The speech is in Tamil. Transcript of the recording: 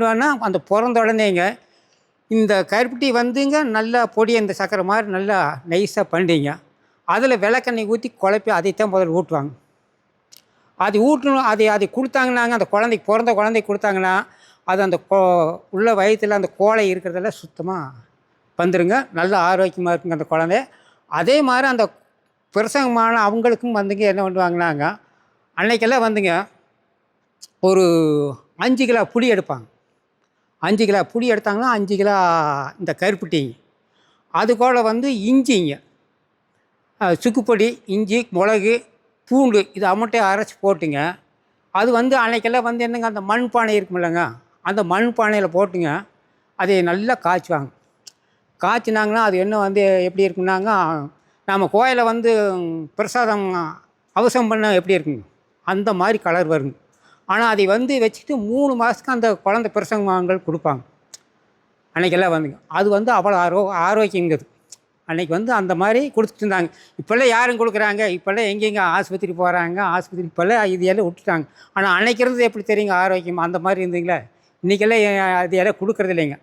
என்னன்னா அந்த பிறந்த உடனேங்க இந்த கருப்பட்டி வந்துங்க நல்லா பொடி இந்த சக்கரை மாதிரி நல்லா நைஸாக பண்ணிங்க. அதில் விளக்கெண்ணெய் ஊற்றி குழப்பி அதைத்தான் முதல்ல ஊட்டுவாங்க. அது ஊட்டணும் அது அது கொடுத்தாங்கன்னாங்க அந்த குழந்தைக்கு பிறந்த குழந்தைக்கு கொடுத்தாங்கன்னா அது அந்த கோ உள்ள வயிற்றில் அந்த கோழை இருக்கிறதெல்லாம் சுத்தமாக வந்துடுங்க நல்லா ஆரோக்கியமாக இருக்குங்க அந்த குழந்தை. அதே மாதிரி அந்த பிரசங்கமான அவங்களுக்கும் வந்துங்க என்ன பண்ணுவாங்கன்னாங்க அன்னைக்கெல்லாம் வந்துங்க ஒரு அஞ்சு கிலோ புளி எடுப்பாங்க. அஞ்சு கிலோ புளி எடுத்தாங்கன்னா அஞ்சு கிலோ இந்த கருப்பட்டிங்க அது கூட வந்து இஞ்சிங்க சுக்குப்பொடி இஞ்சி மிளகு பூண்டு இது அமட்டையை அரைச்சி போட்டுங்க. அது வந்து அன்னைக்கெல்லாம் வந்து என்னங்க அந்த மண் பானை இருக்குமில்லங்க அந்த மண் பானையில் போட்டுங்க. அதை நல்லா காய்ச்சுவாங்க. காய்ச்சினாங்கன்னா அது என்ன வந்து எப்படி இருக்குன்னாங்க நம்ம கோயிலை வந்து பிரசாதம் அவசரம் பண்ண எப்படி இருக்குங்க அந்த மாதிரி கலர் வருங்க. ஆனால் அதை வந்து வச்சுட்டு மூணு மாதத்துக்கு அந்த குழந்தை பிரசங்கங்கள் கொடுப்பாங்க. அன்றைக்கெல்லாம் வந்துங்க. அது வந்து அவ்வளோ ஆரோ ஆரோக்கியங்கிறது அன்னைக்கு வந்து அந்த மாதிரி கொடுத்துட்டு இருந்தாங்க. இப்போல்லாம் யாரும் கொடுக்குறாங்க? இப்போல்லாம் எங்கெங்கே ஆஸ்பத்திரி போகிறாங்க ஆஸ்பத்திரி இப்போல்லாம் இது எல்லாம் விட்டுட்டாங்க. ஆனால் அன்னைக்கு இருந்தது எப்படி தெரியுங்க? ஆரோக்கியம் அந்த மாதிரி இருந்தீங்களே இன்றைக்கெல்லாம் அது எல்லாம் கொடுக்குறது இல்லைங்க.